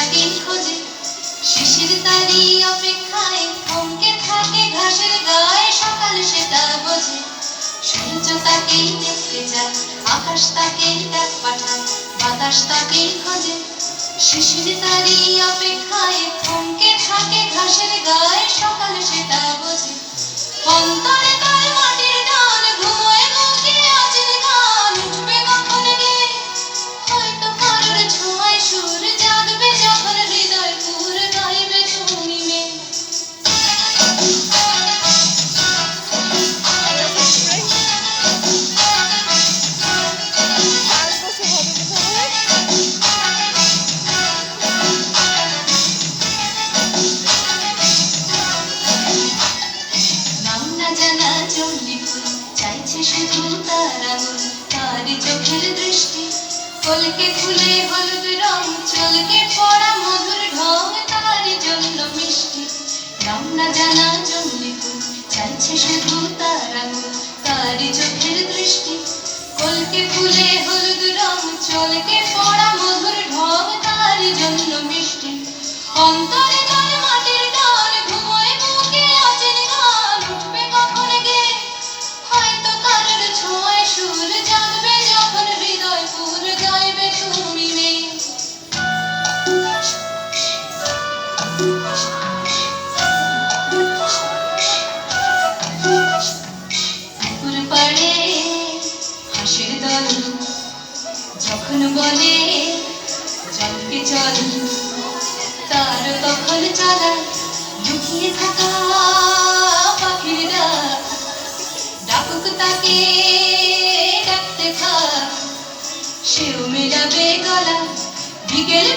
থেকে শিশির তারি থাকে ঘাসের গায়ে, সকাল সে বোঝে। সূর্য তাকেই দেখতে আকাশ তাকেই ডাক পাঠায় বাতাস তাকেই খোঁজে। শিশির তারি অপেক্ষায় থমকে থাকে জানা চাইছে শুধু তার তার চোখের দৃষ্টি কলকে ফুলে হলুদ রং চলকে পড়া মধুর ঢং তার জন্য মিষ্টি নাম না জানা চাইছে শুধু তার তার চোখের দৃষ্টি ফুলে হলুদ রং চলকে পড়া মধুর ঢং তার জন্য মিষ্টি। অন্তরে যখন বলে জলকে চল, তার তখন চালায় লুকিয়ে থাকা পাখির ডাক ডাকুক তাকে ডাকতে থাক সেও মেলাবে গলা, বিকেল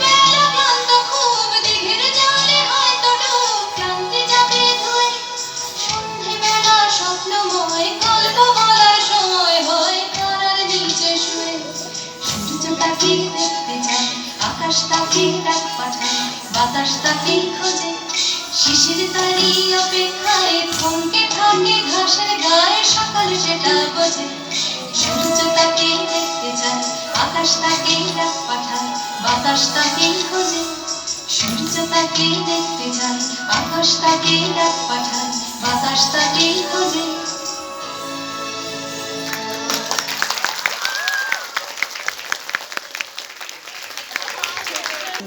সূর্য দেখতে চায় আকাশ তাকে ডাক পাঠায় বাতাস তাকে খোঁজে। শিশির তারি অপেক্ষায় থমকে থাকে ঘাসের গায়ে সকাল সেটা বোঝে। সূর্য তাকে দেখতে চায় আকাশ তাকে ডাক পাঠায় বাতাস তাকে খোঁজে। সূর্য তাকে দেখতে চায় আকাশ তাকে ডাক পাঠায় বাতাস তাকে খোঁজে।